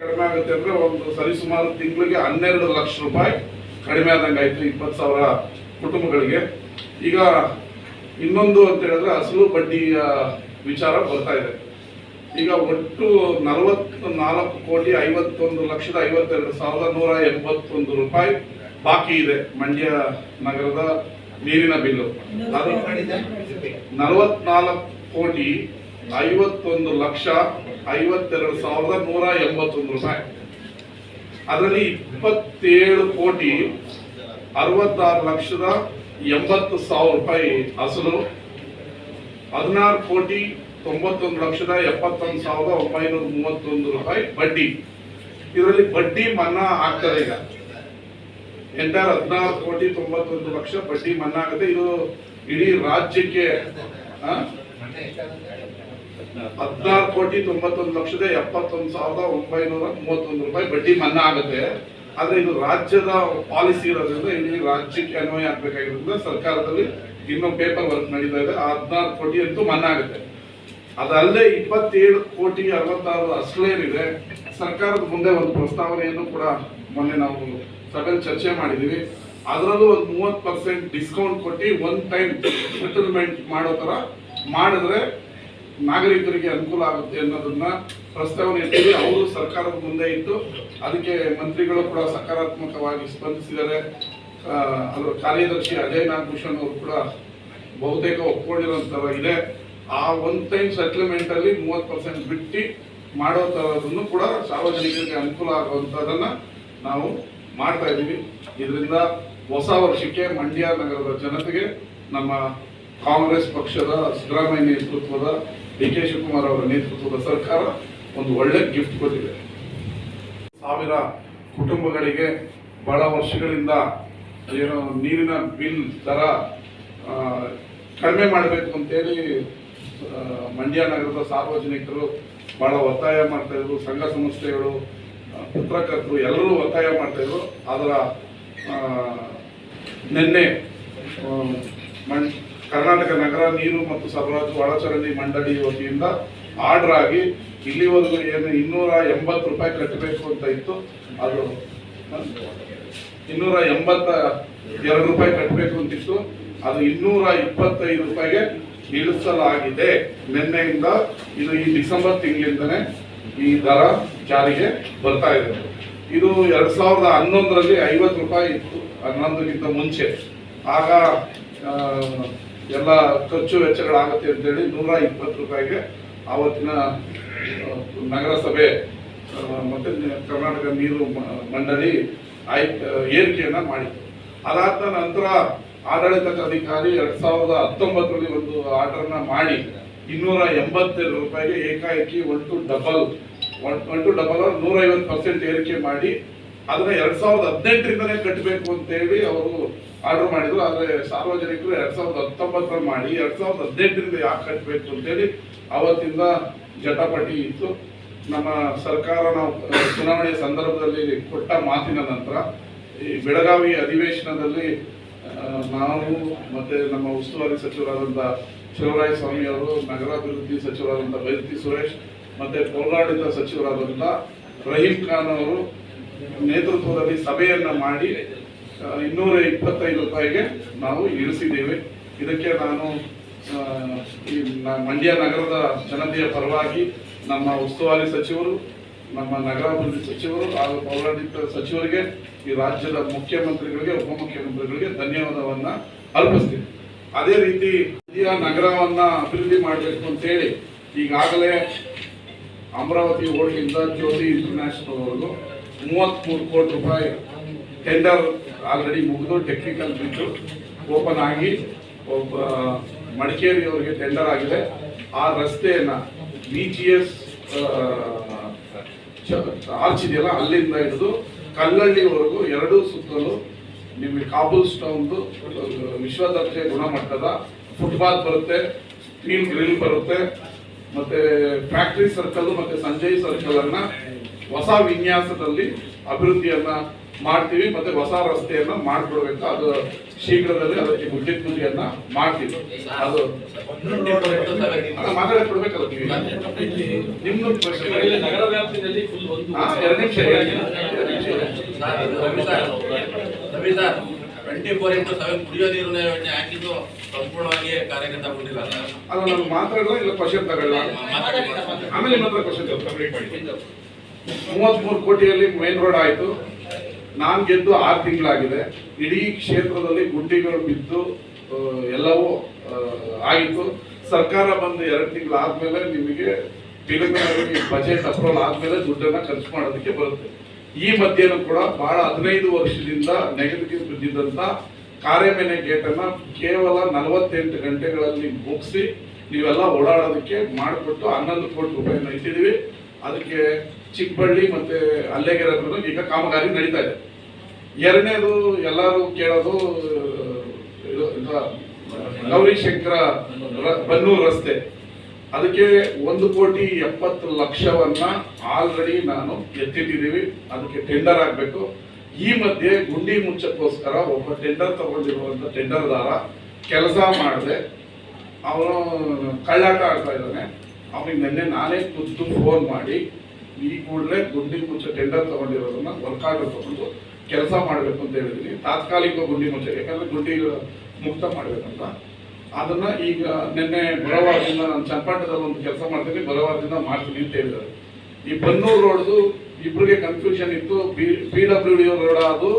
ಕಡಿಮೆ ಆಗುತ್ತೆ ಅಂದ್ರೆ ಒಂದು ಸರಿಸುಮಾರು ತಿಂಗಳಿಗೆ ಹನ್ನೆರಡು ಲಕ್ಷ ರೂಪಾಯಿ ಕಡಿಮೆ ಆದಂಗೆ ಆಯ್ತು ಇಪ್ಪತ್ತು ಸಾವಿರ ಕುಟುಂಬಗಳಿಗೆ. ಈಗ ಇನ್ನೊಂದು ಅಂತ ಹೇಳಿದ್ರೆ ಅಸಲು ಬಡ್ಡಿಯ ವಿಚಾರ ಬರ್ತಾ ಇದೆ. ಈಗ ಒಟ್ಟು ನಲವತ್ತು ನಾಲ್ಕು ಕೋಟಿ ಐವತ್ತೊಂದು ಲಕ್ಷದ ಐವತ್ತೆರಡು ಸಾವಿರದ ನೂರ ಎಂಬತ್ತೊಂದು ರೂಪಾಯಿ ಬಾಕಿ ಇದೆ ಮಂಡ್ಯ ನಗರದ ನೀರಿನ ಬಿಲ್ಲು. ಅದು ನಲವತ್ನಾಲ್ಕು ಕೋಟಿ ಐವತ್ತೊಂದು ಲಕ್ಷ ಐವತ್ತೆರಡು ಸಾವಿರದ ನೂರ ಎಂಬತ್ತೊಂದು ರೂಪಾಯಿ. ಅದರಲ್ಲಿ ಇಪ್ಪತ್ತೇಳು ಕೋಟಿ ಅರವತ್ತಾರು ಲಕ್ಷದ ಎಂಬತ್ತು ಸಾವಿರ ರೂಪಾಯಿ ಅಸಲು ಹದಿನಾರು ಕೋಟಿ ತೊಂಬತ್ತೊಂದು ಲಕ್ಷದ ಎಪ್ಪತ್ತೊಂದು ಸಾವಿರದ ಒಂಬೈನೂರ ಮೂವತ್ತೊಂದು ರೂಪಾಯಿ ಬಡ್ಡಿ. ಇದರಲ್ಲಿ ಬಡ್ಡಿ ಮನ್ನಾ ಆಗ್ತದೆ ಈಗ. ಎಂಟರ್ ಹದಿನಾರು ಕೋಟಿ ತೊಂಬತ್ತೊಂದು ಲಕ್ಷ ಬಡ್ಡಿ ಮನ್ನಾ ಆಗುತ್ತೆ. ಇದು ಇಡೀ ರಾಜ್ಯಕ್ಕೆ ಹದಿನಾರು ಕೋಟಿ ತೊಂಬತ್ತೊಂದು ಲಕ್ಷದ ಎಪ್ಪತ್ತೊಂದು ಸಾವಿರದ ಒಂಬೈನೂರ ಮೂವತ್ತೊಂದು ರೂಪಾಯಿ ಬಡ್ಡಿ ಮನ್ನಾ ಆಗುತ್ತೆ. ಆದರೆ ಇದು ರಾಜ್ಯದ ಪಾಲಿಸಿ ಇರೋದ್ರಿಂದ ಇಲ್ಲಿ ರಾಜ್ಯಕ್ಕೆ ಅನ್ವಯ ಆಗ್ಬೇಕಾಗಿರೋದ್ರಿಂದ ಸರ್ಕಾರದಲ್ಲಿ ಇನ್ನೊಂದು ಪೇಪರ್ ವರ್ಕ್ ನಡೀತಾ ಇದೆ. ಆ ಹದಿನಾರು ಕೋಟಿ ಅಂತೂ ಮನ್ನಾ ಆಗುತ್ತೆ. ಅದಲ್ಲೇ ಇಪ್ಪತ್ತೇಳು ಕೋಟಿ ಅರವತ್ತಾರು ಅಸಲೇನಿದೆ ಸರ್ಕಾರದ ಮುಂದೆ ಒಂದು ಪ್ರಸ್ತಾವನೆಯನ್ನು ಕೂಡ ಮೊನ್ನೆ ನಾವು ಸಭೆಯಲ್ಲಿ ಚರ್ಚೆ ಮಾಡಿದೀವಿ ಅದರಲ್ಲೂ ಒಂದು ಮೂವತ್ತು ಪರ್ಸೆಂಟ್ ಡಿಸ್ಕೌಂಟ್ ಕೊಟ್ಟು ಒನ್ ಟೈಮ್ ಸೆಟಲ್ಮೆಂಟ್ ಮಾಡೋ ಥರ ಮಾಡಿದ್ರೆ ನಾಗರಿಕರಿಗೆ ಅನುಕೂಲ ಆಗುತ್ತೆ ಅನ್ನೋದನ್ನ ಪ್ರಸ್ತಾವನೆ ಇಟ್ಟಿದೆ. ಅವರು ಸರ್ಕಾರದ ಮುಂದೆ ಇತ್ತು. ಅದಕ್ಕೆ ಮಂತ್ರಿಗಳು ಕೂಡ ಸಕಾರಾತ್ಮಕವಾಗಿ ಸ್ಪಂದಿಸಿದ್ದಾರೆ. ಆ, ಅದರ ಕಾರ್ಯದರ್ಶಿ ಅಜಯ್ ನಾಗಭೂಷಣ್ ಅವರು ಕೂಡ ಬಹುತೇಕ ಒಪ್ಕೊಂಡಿರೋ ಇದೆ. ಆ ಒನ್ ಟೈಮ್ ಸೆಟ್ಲ್ಮೆಂಟ್ ಅಲ್ಲಿ ಮೂವತ್ತು ಪರ್ಸೆಂಟ್ ಬಿಟ್ಟು ಮಾಡೋ ಥರದನ್ನು ಕೂಡ ಸಾರ್ವಜನಿಕರಿಗೆ ಅನುಕೂಲ ಆಗುವಂತದನ್ನ ನಾವು ಮಾಡ್ತಾ ಇದ್ದೀವಿ. ಇದರಿಂದ ಹೊಸ ವರ್ಷಕ್ಕೆ ಮಂಡ್ಯ ನಗರದ ಜನತೆಗೆ ನಮ್ಮ ಕಾಂಗ್ರೆಸ್ ಪಕ್ಷದ ಸಿದ್ದರಾಮಯ್ಯ ನೇತೃತ್ವದ ಡಿ ಕೆ ಶಿವಕುಮಾರ್ ಅವರ ನೇತೃತ್ವದ ಸರ್ಕಾರ ಒಂದು ಒಳ್ಳೆ ಗಿಫ್ಟ್ ಕೊಟ್ಟಿದೆ. ಸಾವಿರ ಕುಟುಂಬಗಳಿಗೆ ಬಹಳ ವರ್ಷಗಳಿಂದ ಏನು ನೀರಿನ ಬಿಲ್ ದರ ಕಡಿಮೆ ಮಾಡಬೇಕು ಅಂತೇಳಿ ಮಂಡ್ಯ ನಗರದ ಸಾರ್ವಜನಿಕರು ಬಹಳ ಒತ್ತಾಯ ಮಾಡ್ತಾ ಇದ್ರು, ಸಂಘ ಸಂಸ್ಥೆಗಳು ಪತ್ರಕರ್ತರು ಎಲ್ಲರೂ ಒತ್ತಾಯ ಮಾಡ್ತಾ ಇದ್ರು. ಅದರ ನಿನ್ನೆ ಕರ್ನಾಟಕ ನಗರ ನೀರು ಮತ್ತು ಸರಬರಾಜು ಒಳಚರಂಡಿ ಮಂಡಳಿ ವತಿಯಿಂದ ಆರ್ಡರ್ ಆಗಿ ಇಲ್ಲಿವರೆಗೂ ಏನು ಇನ್ನೂರ ಎಂಬತ್ತು ರೂಪಾಯಿ ಕಟ್ಟಬೇಕು ಅಂತ ಇತ್ತು. ಅದು ಇನ್ನೂರ ಎಂಬತ್ತ ಎರಡು ರೂಪಾಯಿ ಕಟ್ಟಬೇಕು ಅಂತಿತ್ತು ಅದು ಇನ್ನೂರ ಇಪ್ಪತ್ತೈದು ರೂಪಾಯಿಗೆ ಇಳಿಸಲಾಗಿದೆ ನಿನ್ನೆಯಿಂದ ಇದು ಈ ಡಿಸೆಂಬರ್ ತಿಂಗಳಿಂದನೇ ಈ ದರ ಜಾರಿಗೆ ಬರ್ತಾ ಇದೆ. ಇದು ಎರಡು ಸಾವಿರದ ಹನ್ನೊಂದರಲ್ಲಿ ಐವತ್ತು ರೂಪಾಯಿ ಇತ್ತು. ಹನ್ನೊಂದಕ್ಕಿಂತ ಮುಂಚೆ. ಆಗ ಎಲ್ಲ ಖರ್ಚು ವೆಚ್ಚಗಳಾಗುತ್ತೆ ಅಂತೇಳಿ ನೂರ ಇಪ್ಪತ್ತು ರೂಪಾಯಿಗೆ ಆವತ್ತಿನ ನಗರಸಭೆ ಮತ್ತು ಕರ್ನಾಟಕ ನೀರು ಮಂಡಳಿ ಆಯ್ ಏರಿಕೆಯನ್ನು ಮಾಡಿತ್ತು. ಅದಾದ ನಂತರ ಆಡಳಿತ ಅಧಿಕಾರಿ ಎರಡ್ ಸಾವಿರದ ಹತ್ತೊಂಬತ್ತರಲ್ಲಿ ಒಂದು ಆರ್ಡರ್ನ ಮಾಡಿ ಇನ್ನೂರ ಎಂಬತ್ತೆರಡು ರೂಪಾಯಿಗೆ ಏಕಾಏಕಿ one two double one two double ನೂರ ಐವತ್ತು ಪರ್ಸೆಂಟ್ ಏರಿಕೆ ಮಾಡಿ ಅದನ್ನ ಎರಡ್ ಸಾವಿರದ ಹದಿನೆಂಟರಿಂದನೇ ಕಟ್ಟಬೇಕು ಅಂತ ಹೇಳಿ ಅವರು ಆರ್ಡರ್ ಮಾಡಿದ್ರು. ಆದ್ರೆ ಸಾರ್ವಜನಿಕರು ಎರಡ್ ಸಾವಿರದ ಹತ್ತೊಂಬತ್ತರಲ್ಲಿ ಮಾಡಿ, ಎರಡ್ ಸಾವಿರದ ಹದಿನೆಂಟರಿಂದ ಯಾಕೆ ಕಟ್ಟಬೇಕು ಅಂತೇಳಿ ಅವತ್ತಿಂದ ಜಟಾಪಟಿ ಇತ್ತು. ನಮ್ಮ ಸರ್ಕಾರ ನಾವು ಚುನಾವಣೆಯ ಚುನಾವಣೆ ಸಂದರ್ಭದಲ್ಲಿ ಕೊಟ್ಟ ಮಾತಿನ ನಂತರ ಈ ಬೆಳಗಾವಿ ಅಧಿವೇಶನದಲ್ಲಿ ನಾವು ಮತ್ತೆ ನಮ್ಮ ಉಸ್ತುವಾರಿ ಸಚಿವರಾದಂಥ ಶಿವರಾಯ ಸ್ವಾಮಿ ಅವರು, ನಗರಾಭಿವೃದ್ಧಿ ಸಚಿವರಾದಂಥ ವೈದ್ಯ ಸುರೇಶ್, ಮತ್ತೆ ಪೌರಾಡಳಿತ ಸಚಿವರಾದಂಥ ರಹೀಂ ಖಾನ್ ಅವರು ನೇತೃತ್ವದಲ್ಲಿ ಸಭೆಯನ್ನ ಮಾಡಿ ಇನ್ನೂರ ಇಪ್ಪತ್ತೈದು ರೂಪಾಯಿಗೆ ನಾವು ಇರಿಸಿದ್ದೇವೆ. ಇದಕ್ಕೆ ನಾನು ಮಂಡ್ಯ ನಗರದ ಜನತೆಯ ಪರವಾಗಿ ನಮ್ಮ ಉಸ್ತುವಾರಿ ಸಚಿವರು, ನಮ್ಮ ನಗರಾಭಿವೃದ್ಧಿ ಸಚಿವರು ಹಾಗೂ ಪೌರಾಡಳಿತ ಸಚಿವರಿಗೆ, ಈ ರಾಜ್ಯದ ಮುಖ್ಯಮಂತ್ರಿಗಳಿಗೆ, ಉಪಮುಖ್ಯಮಂತ್ರಿಗಳಿಗೆ ಧನ್ಯವಾದವನ್ನ ಅರ್ಪಿಸ್ತೀನಿ. ಅದೇ ರೀತಿ ನಗರವನ್ನ ಅಭಿವೃದ್ಧಿ ಮಾಡಬೇಕು ಅಂತೇಳಿ ಈಗಾಗಲೇ ಅಮರಾವತಿ ಹೋಳಿಯಿಂದ ಜ್ಯೋತಿ ಇಂಟರ್ನ್ಯಾಷನಲ್ ವರೆಗೂ ಮೂವತ್ತ್ಮೂರು ಕೋಟಿ ರೂಪಾಯಿ ಟೆಂಡರ್ ಆಲ್ರೆಡಿ ಮುಗಿದು ಟೆಕ್ನಿಕಲ್ ಬಿಟ್ಟು ಓಪನ್ ಆಗಿ ಒಬ್ಬ ಮಡಿಕೇರಿಯವರಿಗೆ ಟೆಂಡರ್ ಆಗಿದೆ. ಆ ರಸ್ತೆಯನ್ನು ಬಿ ಜಿ ಎಸ್ ಆರ್ಚ್ ಇದೆಯಲ್ಲ ಅಲ್ಲಿಂದ ಹಿಡಿದು ಕಲ್ಲಳ್ಳಿವರೆಗೂ ಎರಡೂ ಸುತ್ತಲೂ ನಿಮಗೆ ಕಾಬೂಲ್ ಸ್ಟೌನ್ದು ವಿಶ್ವ ದರ್ಜೆ ಗುಣಮಟ್ಟದ ಫುಟ್ಪಾತ್ ಬರುತ್ತೆ ಸ್ಟೀಲ್ ಗ್ರಿಲ್ ಬರುತ್ತೆ, ಮತ್ತೆ ಫ್ಯಾಕ್ಟ್ರಿ ಸರ್ಕಲ್ ಮತ್ತೆ ಸಂಜಯ್ ಸರ್ಕಲ್ ಅನ್ನ ಹೊಸ ವಿನ್ಯಾಸದಲ್ಲಿ ಅಭಿವೃದ್ಧಿಯನ್ನ ಮಾಡ್ತೀವಿ ಮತ್ತೆ ಹೊಸ ರಸ್ತೆಯನ್ನ ಮಾಡ್ಕೊಡ್ಬೇಕು ಅದು ಶೀಘ್ರದಲ್ಲಿ ಅದಕ್ಕೆ ಗುಡ್ಡಿ ಪೂಜೆಯನ್ನ ಮಾಡ್ತೀವಿ. ಅದು ಮಾತಾಡಕ್ ಕೊಡ್ಬೇಕಲ್ಲ ನೀವು? ನಿಮ್ದು ಪ್ರಶ್ನೆ ನಗರ ವ್ಯಾಪ್ತಿಯಲ್ಲಿ ಎರಡು ನಿಮಿಷ Ravi sir twenty four into seven ಕುಡಿಯೋ ನೀರಿನ ಯೋಜನೆ ಹಾಕಿದ್ದು ಸಂಪೂರ್ಣವಾಗಿ ಕಾರ್ಯಗತಗೊಂಡಿಲ್ಲ ಅಲ್ಲ ನಾನು ಮಾತ್ರ ಇಲ್ಲ ಕ್ವಶನ್ ತಗೊಳ್ಳ. ಮಾತಾಡಿ, ಮಾತಾಡಿ. ಆಮೇಲೆ ಮಾತ್ರ ಕ್ವಶನ್ ಕಂಪ್ಲೀಟ್ ಮಾಡಿ ಮೂವತ್ಮೂರು ಕೋಟಿಯಲ್ಲಿ ಮೇನ್ ರೋಡ್ ಆಯಿತು. ನಾನು ಗೆದ್ದು ಆರು ತಿಂಗಳಾಗಿದೆ. ಇಡೀ ಕ್ಷೇತ್ರದಲ್ಲಿ ಗುಂಡಿಗಳು ಬಿದ್ದು ಎಲ್ಲವೂ ಆಯಿತು ಸರ್ಕಾರ ಬಂದು ಎರಡು ತಿಂಗಳಾದ್ಮೇಲೆ ನಿಮಗೆ ತೆಲಂಗಾಣದಲ್ಲಿ ಬಜೆಟ್ ಅಪ್ರೂವಲ್ ಆದಮೇಲೆ ದುಡ್ಡನ್ನು ಖರ್ಚು ಮಾಡೋದಕ್ಕೆ ಬರುತ್ತೆ. ಈ ಮಧ್ಯೆನೂ ಕೂಡ ಬಹಳ ಹದಿನೈದು ವರ್ಷದಿಂದ ನೆಗೆಟಿವ್ ಬಿದ್ದಿದ್ದಂಥ ಕಾರೆಮೆನೆ ಗೇಟನ್ನು ಕೇವಲ ನಲವತ್ತೆಂಟು ಗಂಟೆಗಳಲ್ಲಿ ಮುಗಿಸಿ ನೀವೆಲ್ಲ ಓಡಾಡೋದಕ್ಕೆ ಮಾಡಿಕೊಟ್ಟು ಹನ್ನೊಂದು ಕೋಟಿ ರೂಪಾಯಿನ ಇಟ್ಟಿದ್ದೀವಿ. ಅದಕ್ಕೆ ಚಿಕ್ಕಬಳ್ಳಿ ಮತ್ತೆ ಅಲ್ಲೇಗೆರೆ ಈಗ ಕಾಮಗಾರಿ ನಡೀತಾ ಇದೆ. ಎರಡನೇದು ಎಲ್ಲರೂ ಕೇಳೋದು ಗೌರಿಶಂಕರ ಬನ್ನೂರು ರಸ್ತೆ. ಅದಕ್ಕೆ ಒಂದು ಕೋಟಿ ಎಪ್ಪತ್ತು ಲಕ್ಷವನ್ನ ಆಲ್ರೆಡಿ ನಾನು ಎತ್ತಿಟ್ಟಿದ್ದೀವಿ. ಅದಕ್ಕೆ ಟೆಂಡರ್ ಆಗಬೇಕು. ಈ ಮಧ್ಯೆ ಗುಂಡಿ ಮುಚ್ಚಕ್ಕೋಸ್ಕರ ಒಬ್ಬ ಟೆಂಡರ್ ತಗೊಂಡಿರುವಂತ ಟೆಂಡರ್ದಾರ ಕೆಲಸ ಮಾಡಿದೆ. ಅವನು ಕಳ್ಳಾಟ ಆಡ್ತಾ ಇದ್ದಾನೆ. ಅವನಿಗೆ ನಿನ್ನೆ ನಾನೇ ಖುದ್ದು ಫೋನ್ ಮಾಡಿ ಈ ಕೂಡಲೇ ಗುಂಡಿ ಮುಚ್ಚ ಟೆಂಡರ್ ತಗೊಂಡಿರೋದನ್ನ ವರ್ಕ್ ಆರ್ಡರ್ ತಗೊಂಡು ಕೆಲಸ ಮಾಡಬೇಕು ಅಂತ ಹೇಳಿದ್ವಿ ತಾತ್ಕಾಲಿಕ ಗುಂಡಿ ಮುಚ್ಚ, ಯಾಕಂದ್ರೆ ಗುಂಡಿ ಮುಕ್ತ ಮಾಡಬೇಕಂತ. ಅದನ್ನ ಈಗ ನಿನ್ನೆ ಬರವಾರದಿಂದ ನಾನು ಚನ್ನಪಟ್ಟಣದಲ್ಲಿ ಒಂದು ಕೆಲಸ ಮಾಡ್ತೀನಿ ಬರವಾರದಿಂದ ಮಾಡ್ತೀನಿ ಅಂತ ಹೇಳಿದ್ದಾರೆ. ಈ ಬನ್ನೂರು ರೋಡ್ದು ಇಬ್ಬರಿಗೆ ಕನ್ಫ್ಯೂಷನ್ ಇತ್ತು. ಪಿ ಡಬ್ಲ್ಯೂ ಡಿ ರೋಡ ಅದು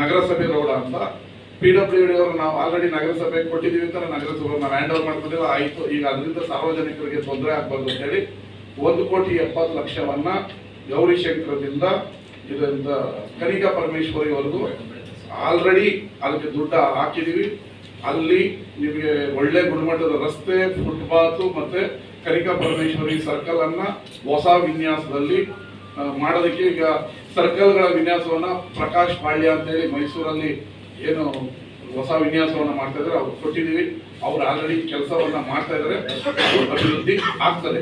ನಗರಸಭೆ ರೋಡ ಅಂತ. ಪಿ ಡಬ್ಲ್ಯೂ ಡಿ ಅವರು ನಾವು ಆಲ್ರೆಡಿ ನಗರಸಭೆಗೆ ಕೊಟ್ಟಿದ್ದೀವಿ ಅಂತ ನಗರಸಭೆ ನಾವು ಹ್ಯಾಂಡ್ ಓವರ್ ಮಾಡ್ಕೊಂಡಿಲ್ಲ. ಆಯಿತು, ಈಗ ಅದರಿಂದ ಸಾರ್ವಜನಿಕರಿಗೆ ತೊಂದರೆ ಆಗ್ಬಾರ್ದು ಅಂತ ಹೇಳಿ ಒಂದು ಕೋಟಿ ಎಪ್ಪತ್ತು ಲಕ್ಷವನ್ನ ಗೌರಿಶಂಕರದಿಂದ ಇದರಿಂದ ಕನಿಕಾ ಪರಮೇಶ್ವರಿವರೆಗೂ ಆಲ್ರೆಡಿ ಅದಕ್ಕೆ ದುಡ್ಡು ಹಾಕಿದೀವಿ. ಅಲ್ಲಿ ನಿಮಗೆ ಒಳ್ಳೆ ಗುಣಮಟ್ಟದ ರಸ್ತೆ ಫುಟ್ಪಾತ್ ಮತ್ತೆ ಕನಿಕಾ ಪರಮೇಶ್ವರಿ ಸರ್ಕಲ್ ಅನ್ನ ಹೊಸ ವಿನ್ಯಾಸದಲ್ಲಿ ಮಾಡೋದಕ್ಕೆ ಈಗ ಸರ್ಕಲ್ಗಳ ವಿನ್ಯಾಸವನ್ನ ಪ್ರಕಾಶ್ ಪಾಳ್ಯ ಅಂತ ಹೇಳಿ ಮೈಸೂರಲ್ಲಿ ಏನು ಹೊಸ ವಿನ್ಯಾಸವನ್ನ ಮಾಡ್ತಾ ಇದ್ದಾರೆ. ಅವ್ರು ಕೊಟ್ಟಿದ್ದೀವಿ ಅವ್ರು ಆಲ್ರೆಡಿ ಕೆಲಸವನ್ನ ಮಾಡ್ತಾ ಇದ್ದಾರೆ. ಅಭಿವೃದ್ಧಿ ಆಗ್ತದೆ.